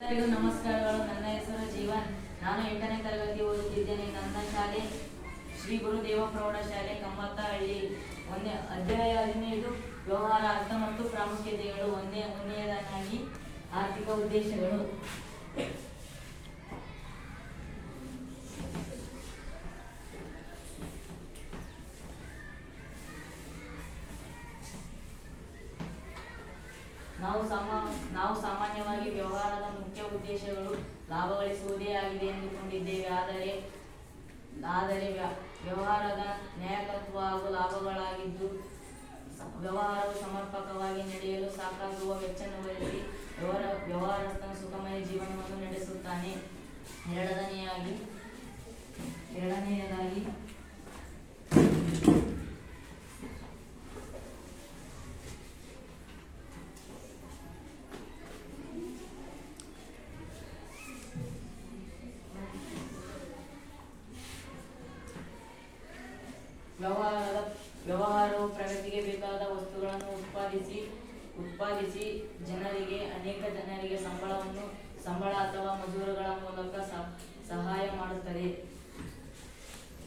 ಎಲ್ಲರಿಗೂ ನಮಸ್ಕಾರಗಳು. ನನ್ನ ಹೆಸರು ಜೀವನ್. ನಾನು ಎಂಟನೇ ತರಗತಿ ಓದುತ್ತಿದ್ದೇನೆ. ನನ್ನ ಶಾಲೆ ಶ್ರೀ ಗುರುದೇವ ಪ್ರೌಢಶಾಲೆ ಕಮ್ಮತ್ತಹಳ್ಳಿ ಒಂದೇ ಅಧ್ಯಾಯ ಹದಿನೈದು, ವ್ಯವಹಾರ ಅರ್ಥ ಮತ್ತು ಪ್ರಾಮುಖ್ಯತೆಗಳು ಒಂದೇ ಒಂದನೆಯದಾಗಿ ಆರ್ಥಿಕ ಉದ್ದೇಶಗಳು. ಆದರೆ ವ್ಯ- ವ್ಯವಹಾರದ ನ್ಯಾಯಕತ್ವ ಹಾಗೂ ಲಾಭಗಳಾಗಿದ್ದು, ವ್ಯವಹಾರವು ಸಮರ್ಪಕವಾಗಿ ನಡೆಯಲು ಸಾಕಾಗುವ ವೆಚ್ಚವನ್ನು ವ್ಯವಹಾರ ವ್ಯವಹಾರಸ್ಥನ ಸುಖಮಯ ಜೀವನವನ್ನು ನಡೆಸುತ್ತಾನೆ. ಎರಡನೆಯಾಗಿ, ಎರಡನೆಯದಾಗಿ ವ್ಯವಹಾರದ ವ್ಯವಹಾರವು ಪ್ರಗತಿಗೆ ಬೇಕಾದ ವಸ್ತುಗಳನ್ನು ಉತ್ಪಾದಿಸಿ ಉತ್ಪಾದಿಸಿ ಜನರಿಗೆ ಅನೇಕ ಜನರಿಗೆ ಸಂಬಳವನ್ನು ಸಂಬಳ ಅಥವಾ ಮಜೂರುಗಳ ಮೂಲಕ ಸ- ಸಹಾಯ ಮಾಡುತ್ತದೆ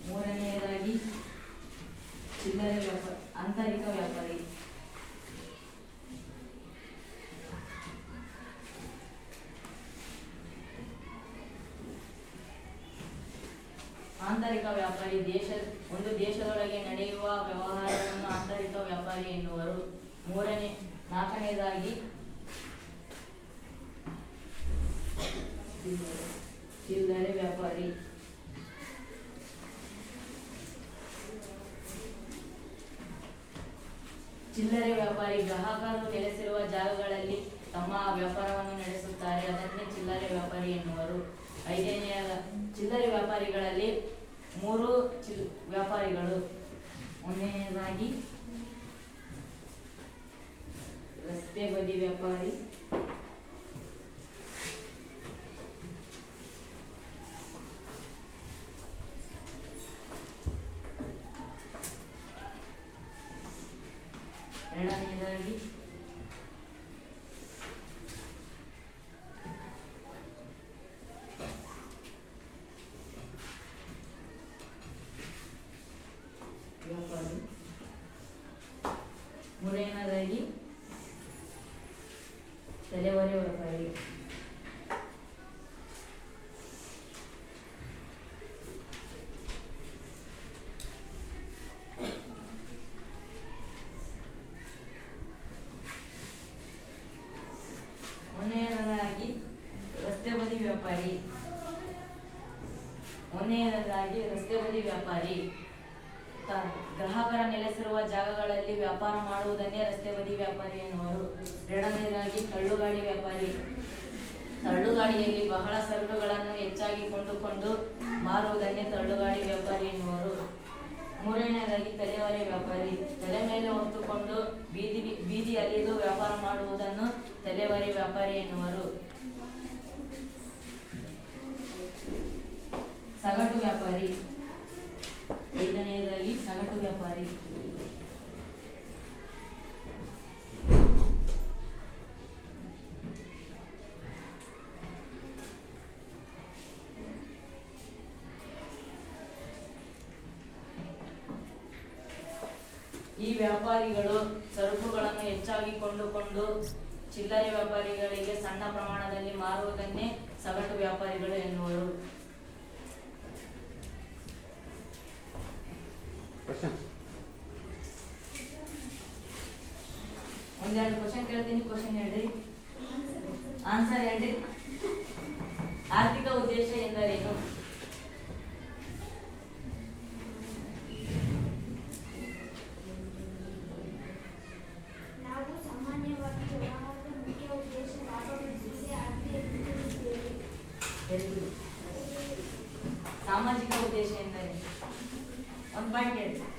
ಮೂರನೆಯದಾಗಿ ಚಿಲ್ಲರೆ ವ್ಯಾಪಾರ ಆಂತರಿಕ ವ್ಯಾಪಾರಿ ಆಂತರಿಕ ವ್ಯಾಪಾರಿ ದೇಶ ಒಂದು ದೇಶದೊಳಗೆ ನಡೆಯುವ ವ್ಯವಹಾರವನ್ನು ಆಂತರಿಕ ವ್ಯಾಪಾರಿ ಎನ್ನುವರು ಮೂರನೇ ನಾಲ್ಕನೇದಾಗಿ ಚಿಲ್ಲರೆ- ವ್ಯಾಪಾರಿ. ಚಿಲ್ಲರೆ ವ್ಯಾಪಾರಿ, ಗ್ರಾಹಕರು ನೆಲೆಸಿರುವ ಜಾಗಗಳಲ್ಲಿ ತಮ್ಮ ವ್ಯಾಪಾರವನ್ನು ನಡೆಸುತ್ತಾರೆ. ಅದನ್ನೇ ಚಿಲ್ಲರೆ ವ್ಯಾಪಾರಿ ಎನ್ನುವರು. ಐದನೆಯ ಚಿಲ್ಲರೆ ವ್ಯಾಪಾರಿಗಳಲ್ಲಿ ಮೂರು ಚಿಲ್ ವ್ಯಾಪಾರಿಗಳು. ಒಂದನೆಯದಾಗಿ ರಸ್ತೆ ಬದಿ ವ್ಯಾಪಾರಿ ಎರಡನೆಯದಾಗಿ ವ್ಯಾಪಾರಿ ಮೂರನೇದಾಗಿ ತಲೆವರೆ ವ್ಯಾಪಾರಿ ಮೊನ್ನೆಯದಾಗಿ ರಸ್ತೆ ಬದಿ ವ್ಯಾಪಾರಿ ಮೊನ್ನೆಯದಾಗಿ ರಸ್ತೆ ಬದಿ ವ್ಯಾಪಾರಿ ತ- ಗ್ರಾಹಕರ ನೆಲೆಸಿರುವ ಜಾಗಗಳಲ್ಲಿ ವ್ಯಾಪಾರ ಮಾಡುವುದನ್ನೇ ರಸ್ತೆ ಬದಿ ವ್ಯಾಪಾರಿ ಎನ್ನುವರು ಎರಡನೇದಾಗಿ ತಳ್ಳುಗಾಡಿ ವ್ಯಾಪಾರಿ ತಳ್ಳುಗಾಡಿಯಲ್ಲಿ ಬಹಳ ಸರಕುಗಳನ್ನು ಹೆಚ್ಚಾಗಿ ಕೊಂಡುಕೊಂಡು ಮಾರುವುದನ್ನೇ ತಳ್ಳುಗಾಡಿ ವ್ಯಾಪಾರಿ ಎನ್ನುವರು ಮೂರನೆಯದಾಗಿ ತಲೆವರೆ ವ್ಯಾಪಾರಿ ತಲೆ ಮೇಲೆ ಹೊತ್ತುಕೊಂಡು ಬೀದಿ ಬೀದಿ ಅಲಿದು ವ್ಯಾಪಾರ ಮಾಡುವುದನ್ನು ತಲೆವರೆ ವ್ಯಾಪಾರಿ ಎನ್ನುವರು ಸಗಟು ವ್ಯಾಪಾರಿ. ಐದನೆಯದರಲ್ಲಿ ಸಗಟು ವ್ಯಾಪಾರಿ. ಈ ವ್ಯಾಪಾರಿಗಳು ಸರಕುಗಳನ್ನು ಹೆಚ್ಚಾಗಿ ಕೊಂಡುಕೊಂಡು ಚಿಲ್ಲರೆ ವ್ಯಾಪಾರಿಗಳಿಗೆ ಸಣ್ಣ ಪ್ರಮಾಣದಲ್ಲಿ ಮಾರುವುದನ್ನೇ ಸಗಟು ವ್ಯಾಪಾರಿಗಳು ಎನ್ನುವರು. ಒಂದು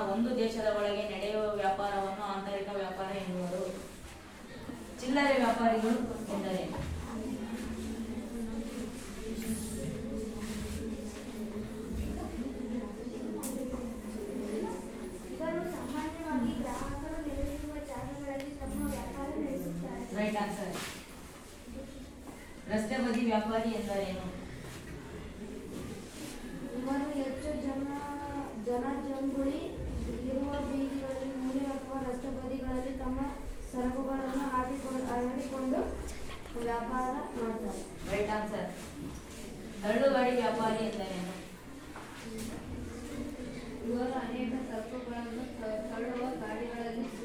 ಒಂದು ದೇಶದ ಒಳಗೆ ನಡೆಯುವ ವ್ಯಾಪಾರವನ್ನು ಆಂತರಿಕ ವ್ಯಾಪಾರ ಎನ್ನುವರು. ಚಿಲ್ಲರೆ ವ್ಯಾಪಾರಿಗಳು ಎಂದರೆ 他不管，他他让我家里边。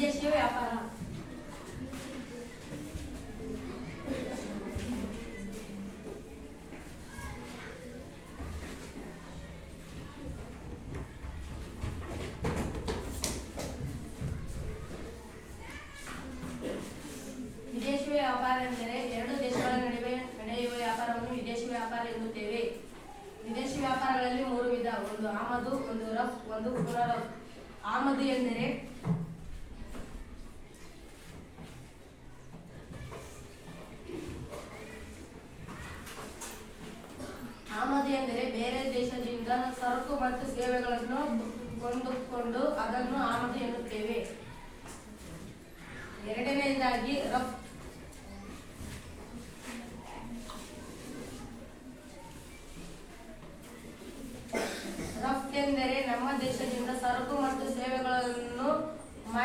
বিদেশেও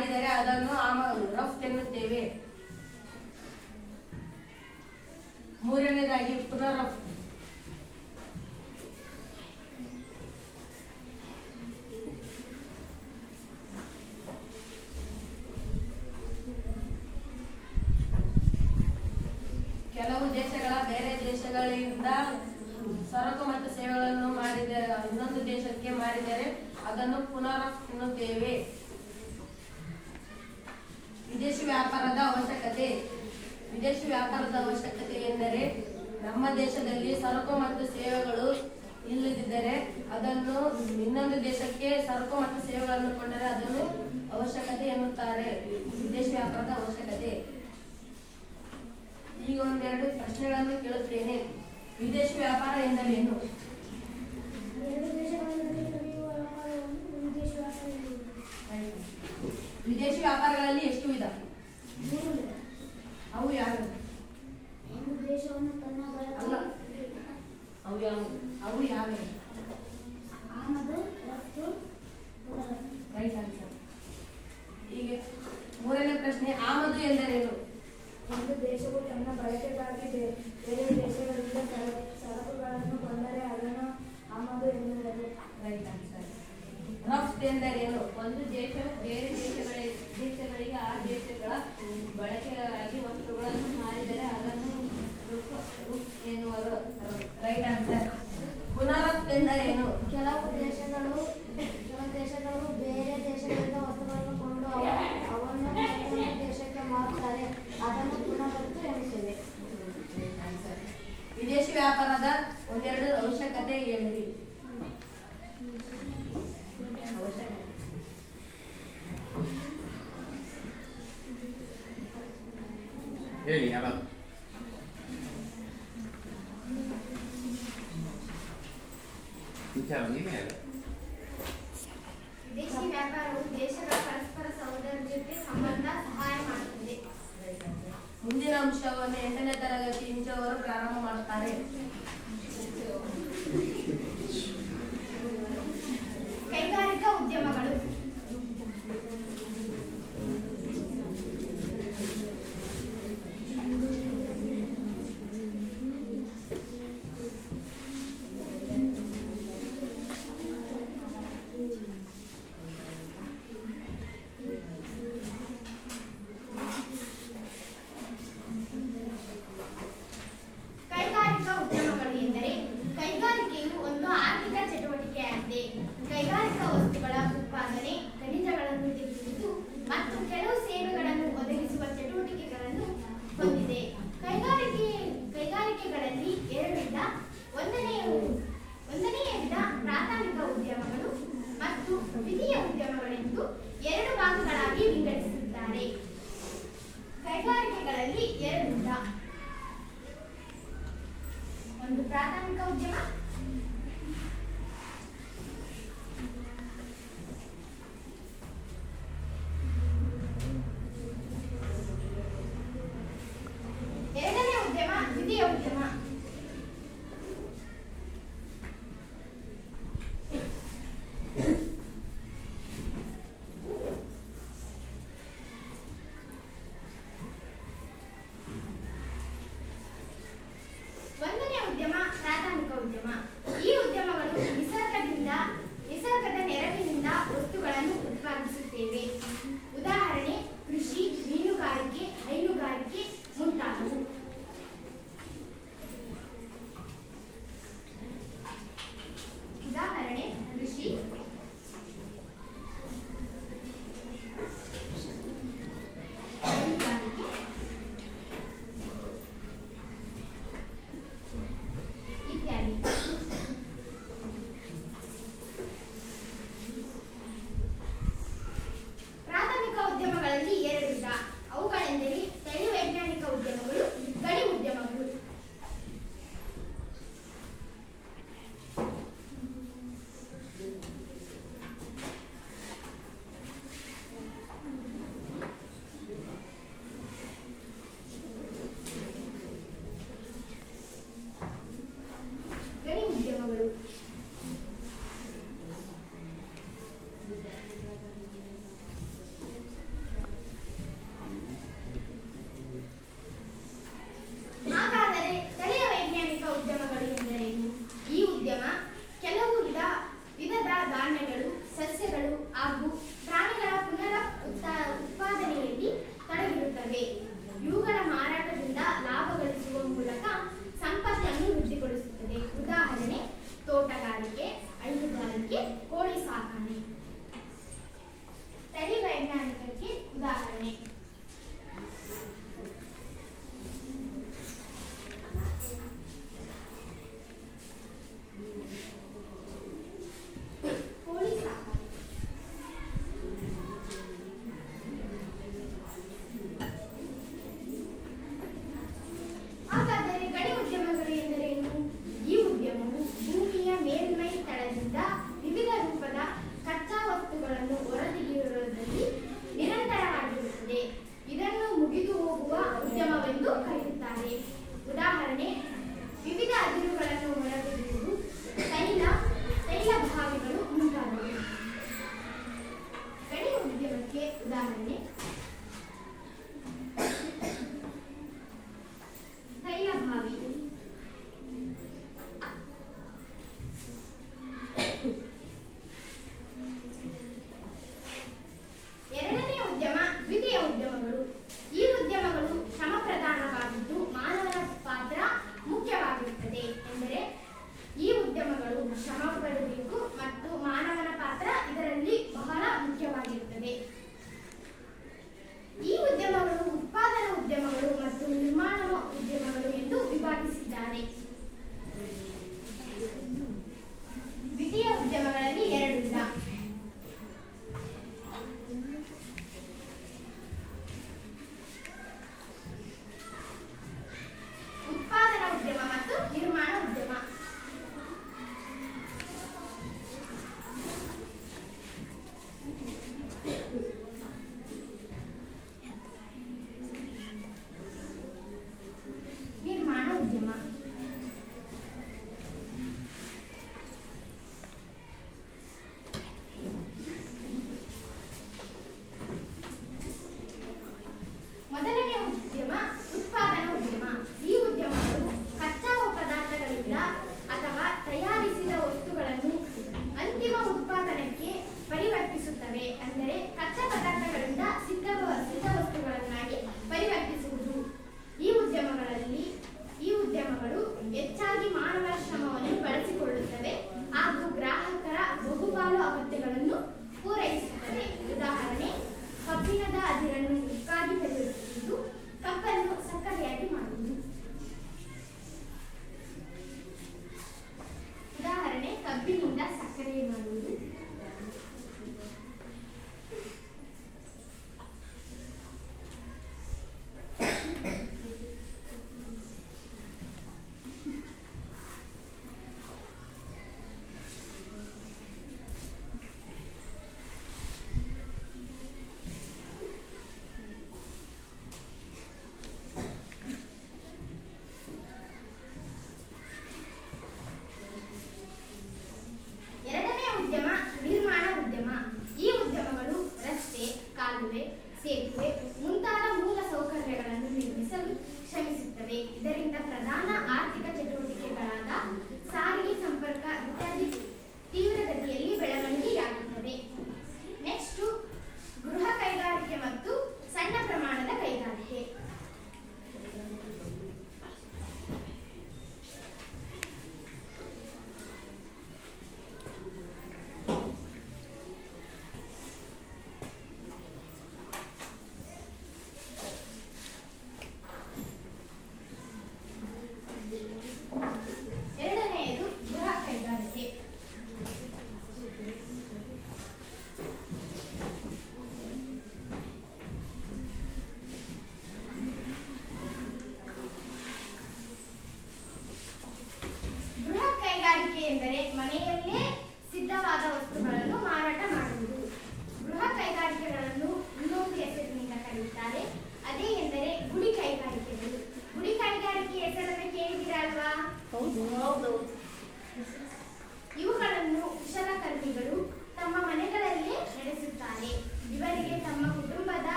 ಮಾಡಿದರೆ ಅದನ್ನು ರಫ್ ಎನ್ನುತ್ತೇವೆ ಮೂರನೇದಾಗಿ ಪುನರ್ ಅವಶ್ಯಕತೆ ಎನ್ನುತ್ತಾರೆ. ವಿದೇಶಿ ವ್ಯಾಪಾರದ ಅವಶ್ಯಕತೆ. ಈಗ ಒಂದೆರಡು ಪ್ರಶ್ನೆಗಳನ್ನು ಕೇಳುತ್ತೇನೆ. ವಿದೇಶಿ ವ್ಯಾಪಾರ ಎಂದರೇನು? ವಿದೇಶಿ ವ್ಯಾಪಾರಗಳಲ್ಲಿ ಎಷ್ಟು ವಿಧ? ಅವು ಯಾರು? ಅವು ಯಾವ ಅವು ಯಾವ ರೈಟ್ ಎಂದರೇನು? ಒಂದು ದೇಶವು ತನ್ನ ಬಳಕೆಗಾಗಿ ಬೇರೆ ದೇಶಗಳಿಂದ ಸರಕುಗಳನ್ನು ಕೊಂಡರೆ ಅದನ್ನು ಆಮದು ಎನ್ನುವುದು. ರೈಟ್ ಆನ್ಸರ್ ರಫ್ಟ್ ಎಂದರೇನು? ಒಂದು ದೇಶ ಬೇರೆ ದೇಶಗಳ, ದೇಶಗಳಿಗೆ ಆ ದೇಶಗಳ ಬಳಕೆಗಾಗಿ ವಸ್ತುಗಳನ್ನು ಮಾರಿದರೆ ಅದನ್ನು ಎನ್ನುವರು. ರೈಟ್ ಆನ್ಸರ್ ಪುನರಫ್ಟ್ ಎಂದರೇನು? ಕೆಲವು ದೇಶಗಳು ಕೆಲವು ದೇಶಗಳು ಬೇರೆ ಒಂದು ಪ್ರಾಥಮಿಕ ಉದ್ಯಮ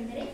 ಅಂದರೆ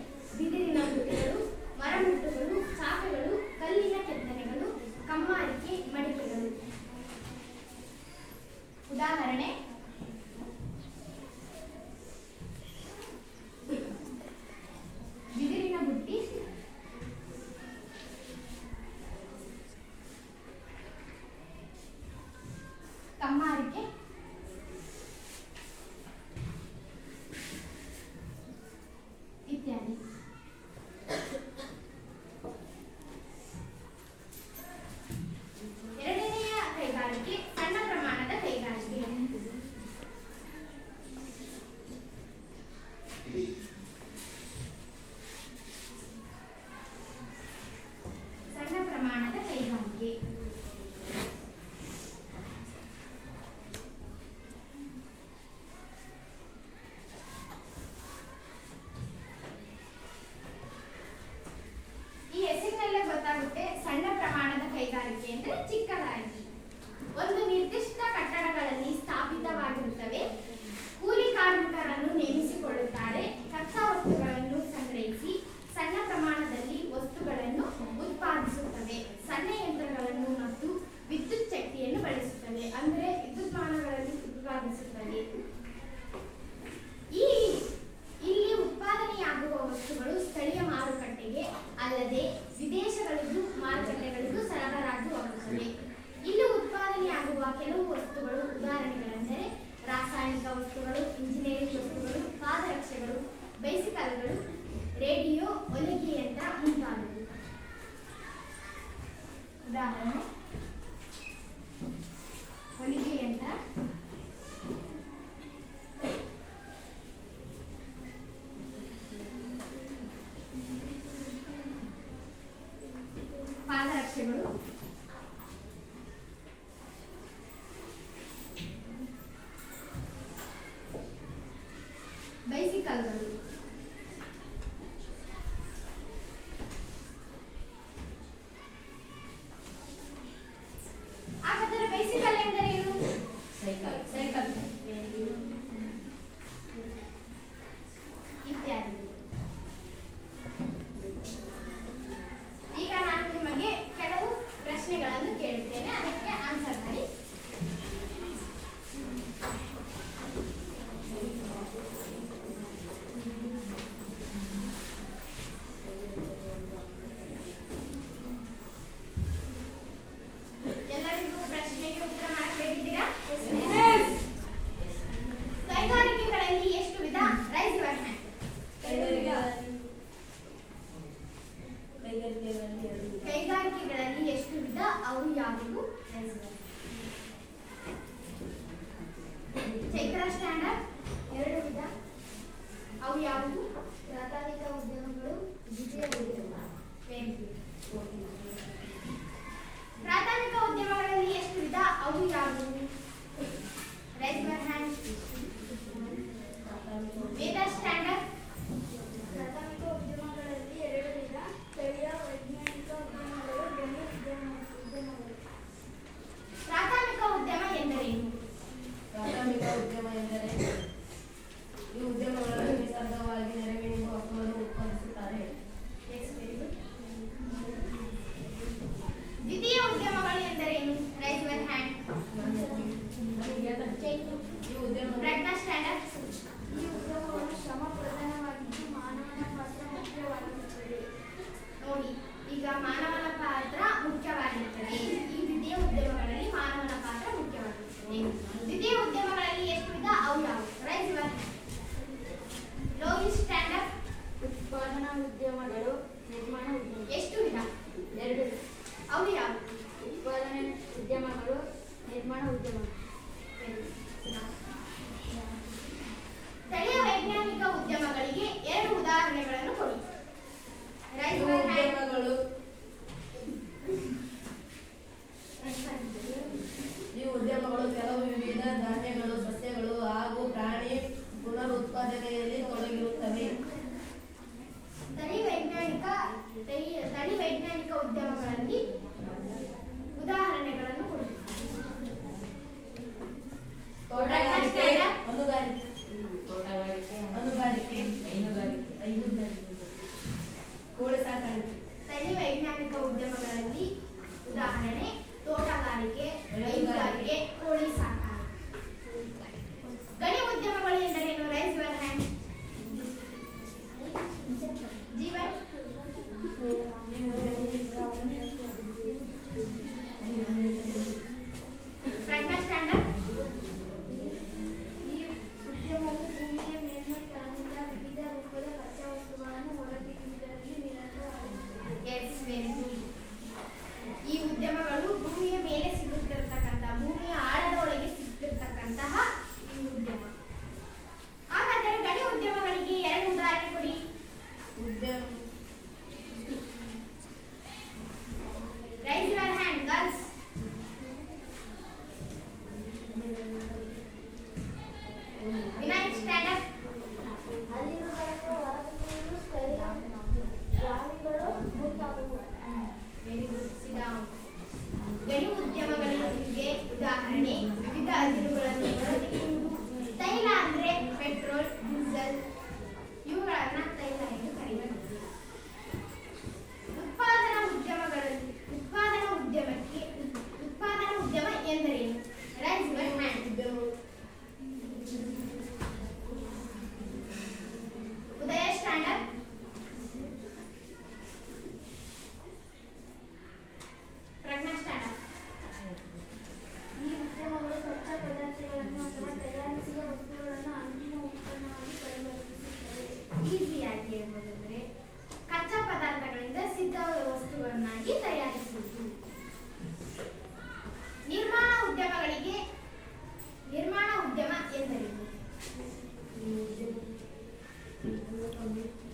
bonito.